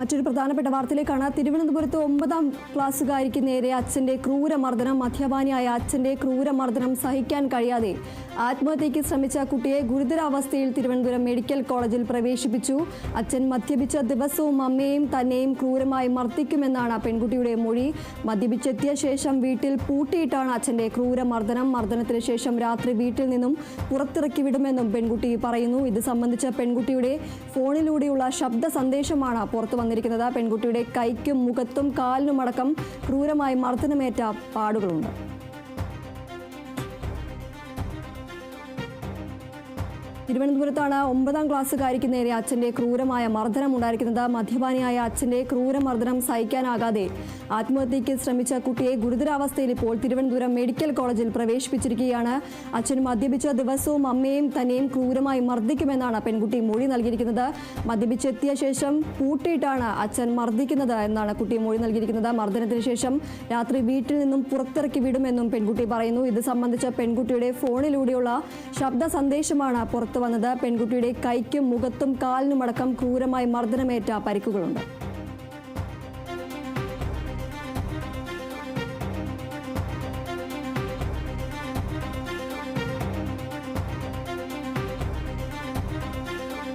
മറ്റൊരു പ്രധാനപ്പെട്ട വാർത്തയിലേക്കാണ്. തിരുവനന്തപുരത്ത് ഒമ്പതാം ക്ലാസ്സുകാരിക്ക് നേരെ അച്ഛന്റെ ക്രൂരമർദ്ദനം മദ്യപാനിയായ അച്ഛന്റെ ക്രൂരമർദ്ദനം സഹിക്കാൻ കഴിയാതെ ആത്മഹത്യയ്ക്ക് ശ്രമിച്ച കുട്ടിയെ ഗുരുതരാവസ്ഥയിൽ തിരുവനന്തപുരം മെഡിക്കൽ കോളേജിൽ പ്രവേശിപ്പിച്ചു. അച്ഛൻ മദ്യപിച്ച ദിവസവും അമ്മയെയും തന്നെയും ക്രൂരമായി മർദ്ദിക്കുമെന്നാണ് പെൺകുട്ടിയുടെ മൊഴി. മദ്യപിച്ചെത്തിയ ശേഷം വീട്ടിൽ പൂട്ടിയിട്ടാണ് അച്ഛന്റെ ക്രൂരമർദ്ദനം. മർദ്ദനത്തിന് ശേഷം രാത്രി വീട്ടിൽ നിന്നും പുറത്തിറക്കി വിടുമെന്നും പെൺകുട്ടി പറയുന്നു. ഇത് സംബന്ധിച്ച പെൺകുട്ടിയുടെ ഫോണിലൂടെയുള്ള ശബ്ദ സന്ദേശമാണ് പുറത്തു വന്നിരിക്കുന്നത്. പെൺകുട്ടിയുടെ കൈക്കും മുഖത്തും കാലിനുമടക്കം ക്രൂരമായി മർദ്ദനമേറ്റ പാടുകളുണ്ട്. തിരുവനന്തപുരത്താണ് ഒമ്പതാം ക്ലാസ്സുകാരിക്ക് നേരെ അച്ഛന്റെ ക്രൂരമായ മർദ്ദനം ഉണ്ടായിരിക്കുന്നത്. മദ്യപാനിയായ അച്ഛന്റെ ക്രൂരമർദ്ദനം സഹിക്കാനാകാതെ ആത്മഹത്യയ്ക്ക് ശ്രമിച്ച കുട്ടിയെ ഗുരുതരാവസ്ഥയിൽ ഇപ്പോൾ തിരുവനന്തപുരം മെഡിക്കൽ കോളേജിൽ പ്രവേശിപ്പിച്ചിരിക്കുകയാണ്. അച്ഛൻ മദ്യപിച്ച ദിവസവും അമ്മയും തന്നെയും ക്രൂരമായി മർദ്ദിക്കുമെന്നാണ് പെൺകുട്ടി മൊഴി നൽകിയിരിക്കുന്നത്. മദ്യപിച്ചെത്തിയ ശേഷം പൂട്ടിയിട്ടാണ് അച്ഛൻ മർദ്ദിക്കുന്നത് എന്നാണ് കുട്ടി മൊഴി നൽകിയിരിക്കുന്നത്. മർദ്ദനത്തിന് ശേഷം രാത്രി വീട്ടിൽ നിന്നും പുറത്തിറക്കി വിടുമെന്നും പെൺകുട്ടി പറയുന്നു. ഇത് സംബന്ധിച്ച പെൺകുട്ടിയുടെ ഫോണിലൂടെയുള്ള ശബ്ദ സന്ദേശമാണ് പുറത്തു വന്നത് പെൺകുട്ടിയുടെ കൈക്കും മുഖത്തും കാലിനുമടക്കം ക്രൂരമായി മർദ്ദനമേറ്റ പരിക്കുകളുണ്ട്.